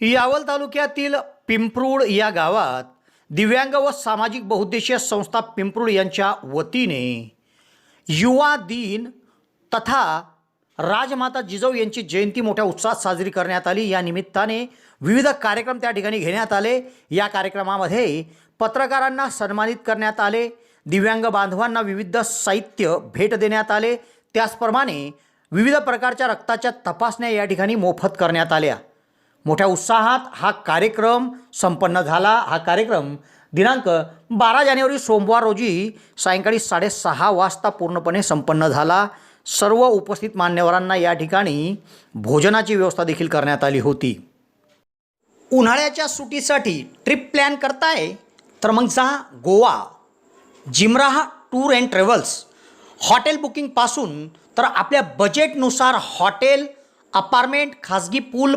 यावल तालुक्यातील पिंपरूड या गावात दिव्यांग व सामाजिक बहुद्देशीय संस्था पिंपरूड यांच्या वतीने युवा दिन तथा राजमाता जिजाऊ यांची जयंती मोठ्या उत्साहात साजरी करण्यात आली. या निमित्ताने विविध कार्यक्रम त्या ठिकाणी घेण्यात आले. या कार्यक्रमामध्ये पत्रकारांना सन्मानित करण्यात आले. दिव्यांग बांधवांना विविध साहित्य भेट देण्यात आले. त्याचप्रमाणे विविध प्रकारच्या रक्ताच्या तपासण्या या ठिकाणी मोफत करण्यात आल्या. मोठ्या उत्साहात हा कार्यक्रम संपन्न झाला. हा कार्यक्रम दिनांक बारा जानेवारी सोमवार रोजी सायंकाळी साडेसहा वाजता पूर्णपणे संपन्न झाला. सर्व उपस्थित मान्यवरांना या ठिकाणी भोजनाची व्यवस्था देखील करण्यात आली होती. उन्हाळ्याच्या सुटीसाठी ट्रिप प्लॅन करताय? तर मग जा Goa. Jimrah tour and travels. Hotel बुकिंगपासून तर आपल्या बजेटनुसार हॉटेल अपार्टमेंट खाजगी pool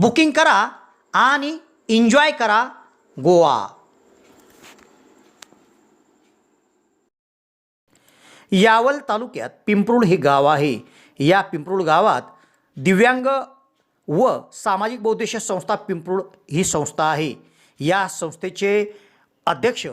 बुकिंग करा आणि एन्जॉय करा गोवा. यावल तालुक्यात पिंपरुळ हे गाव आहे. या पिंपरुळ गावात दिव्यांग व सामाजिक बौद्धिश संस्था पिंपरुळ ही संस्था आहे. या संस्थेचे अध्यक्ष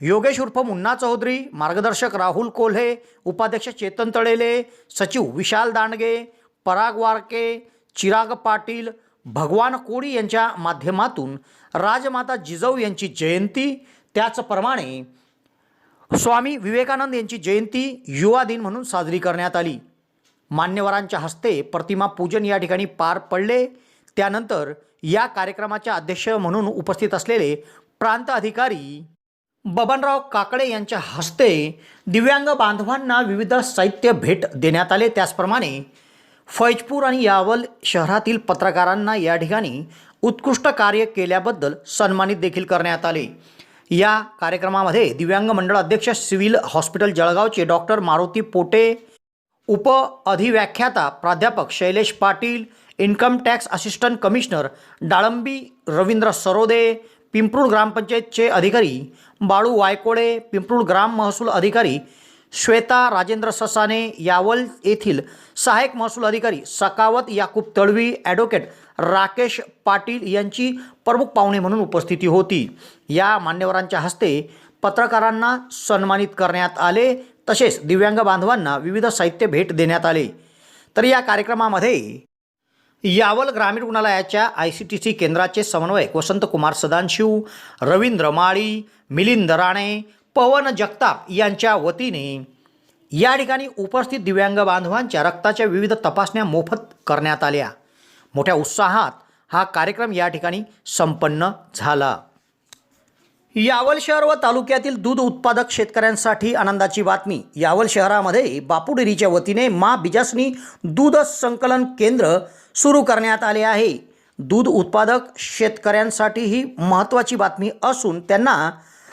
योगेश उर्फ मुन्ना चौधरी मार्गदर्शक राहुल कोल्हे उपाध्यक्ष चेतन तळेले सचिव विशाल दांडगे पराग वारके चिराग पाटील भगवान कोळी यांच्या माध्यमातून राजमाता जिजाऊ यांची जयंती त्याचप्रमाणे स्वामी विवेकानंद यांची जयंती युवा दिन म्हणून साजरी करण्यात आली. मान्यवरांच्या हस्ते प्रतिमा पूजन या ठिकाणी पार पडले. त्यानंतर या कार्यक्रमाच्या अध्यक्ष म्हणून उपस्थित असलेले प्रांत अधिकारी बबनराव काकडे यांच्या हस्ते दिव्यांग बांधवांना विविध साहित्य भेट देण्यात आले. त्याचप्रमाणे फैजपूर आणि यावल शहरातील पत्रकारांना या ठिकाणी उत्कृष्ट कार्य केल्याबद्दल सन्मानित देखील करण्यात आले. या कार्यक्रमामध्ये दिव्यांग मंडळ अध्यक्ष सिव्हिल हॉस्पिटल जळगावचे डॉक्टर मारुती पोटे उप अधिव्याख्याता प्राध्यापक Shailesh Patil income tax assistant commissioner Dalambi Ravindra Sarode Pimprul ग्रामपंचायतचे अधिकारी बाळू वायकोळे पिंपरूळ ग्राम महसूल अधिकारी श्वेता राजेंद्र ससाने यावल येथील सहाय्यक महसूल अधिकारी सकावत याकूब तळवी ॲडव्होकेट राकेश पाटील यांची प्रमुख पाहुणे म्हणून उपस्थिती होती. या मान्यवरांच्या हस्ते पत्रकारांना सन्मानित करण्यात आले तसेच दिव्यांग बांधवांना विविध साहित्य भेट देण्यात आले. तर या कार्यक्रमामध्ये यावल ग्रामीण रुग्णालयाच्या आय सी टी सी केंद्राचे समन्वयक वसंतकुमार सदानशिव रवींद्र माळी मिलिंद राणे पवन जगताप यांच्या वतीने या ठिकाणी उपस्थित दिव्यांग बांधवांच्या रक्ताच्या विविध तपासण्या मोफत करण्यात आल्या. मोठ्या उत्साहात हा कार्यक्रम या ठिकाणी संपन्न झाला. यावल शहर व तालुक्यातील दूध उत्पादक शेतकऱ्यांसाठी आनंदाची बातमी. यावल शहरामध्ये बापू डेअरीच्या वतीने मा बिजासनी दूध संकलन केंद्र सुरू करण्यात आले आहे. दूध उत्पादक शेतकऱ्यांसाठी ही महत्त्वाची बातमी असून त्यांना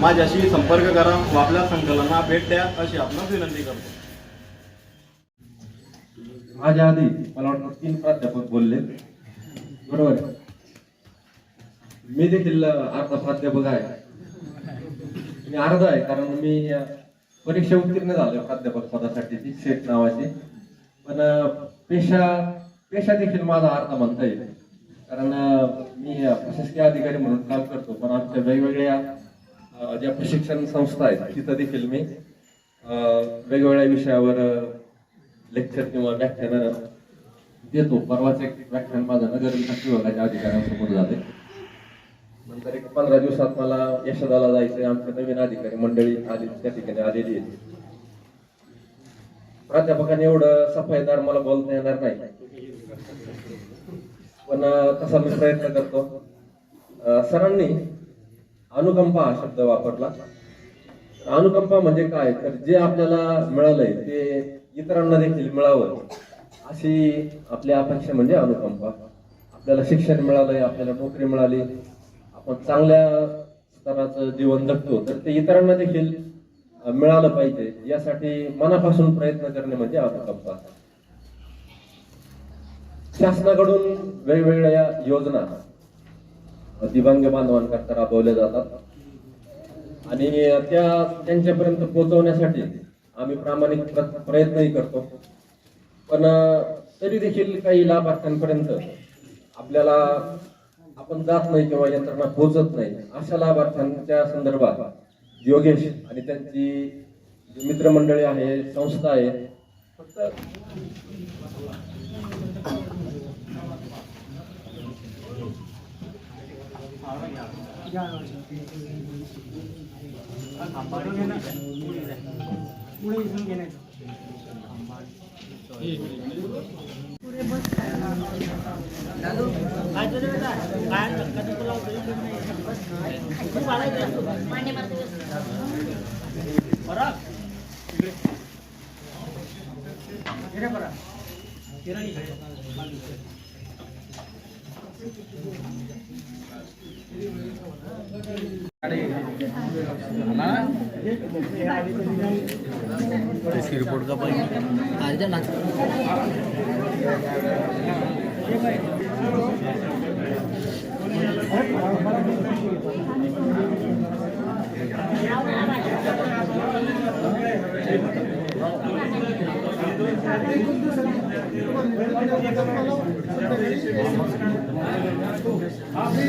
माझ्याशी संपर्क करा व आपल्या संकलना भेट द्या अशी आपण विनंती करतो. माझ्या आधी मला वाटतं तीन प्राध्यापक बोलले. बरोबर. मी देखील अर्धा प्राध्यापक आहे. मी अर्धा आहे कारण मी परीक्षा उत्तीर्ण झालो प्राध्यापक पदासाठीची सेट नावाची. पण पेशा पेशा देखील माझा अर्धा म्हणता येईल. कारण मी प्रशासकीय अधिकारी म्हणून काम करतो पण आमच्या वेगवेगळ्या ज्या प्रशिक्षण संस्था आहेत तिथं देखील मी वेगवेगळ्या विषयावर लेक्चर किंवा व्याख्यान देतो. परवाच एक व्याख्यान माझं नगर विकास विभागाच्या अधिकाऱ्यांसमोर झाले. नंतर एक पंधरा दिवसात मला यशदाला जायचंय. आमच्या नवीन अधिकारी मंडळी आली त्या ठिकाणी आलेली आहे. प्राध्यापकाने एवढं सफाईदार मला बोलता येणार नाही. पण तसा मी प्रयत्न करतो. सरांनी अनुकंपा हा शब्द वापरला. अनुकंपा म्हणजे काय? तर जे आपल्याला मिळालंय ते इतरांना देखील मिळावं अशी आपली अपेक्षा म्हणजे अनुकंपा. आपल्याला शिक्षण मिळालंय आपल्याला नोकरी मिळाली आपण चांगल्या स्तराचं जीवन जगतो तर ते इतरांना देखील मिळालं पाहिजे यासाठी मनापासून प्रयत्न करणे म्हणजे अनुकंपा. शासनाकडून वेगवेगळ्या योजना दिव्यांग बांधवांकरता राबवल्या जातात. आणि त्या त्यांच्यापर्यंत पोहोचवण्यासाठी आम्ही प्रामाणिक प्रयत्नही करतो. पण तरी देखील काही लाभार्थ्यांपर्यंत आपल्याला आपण जात नाही किंवा यंत्रणा पोहोचत नाही अशा लाभार्थ्यांच्या संदर्भात योगेश आणि त्यांची जी मित्रमंडळी आहे संस्था आहे फक्त Lalu, ayo dulu, इसकी रिपोर्ट कब आई आ जाना Thank you. আপনি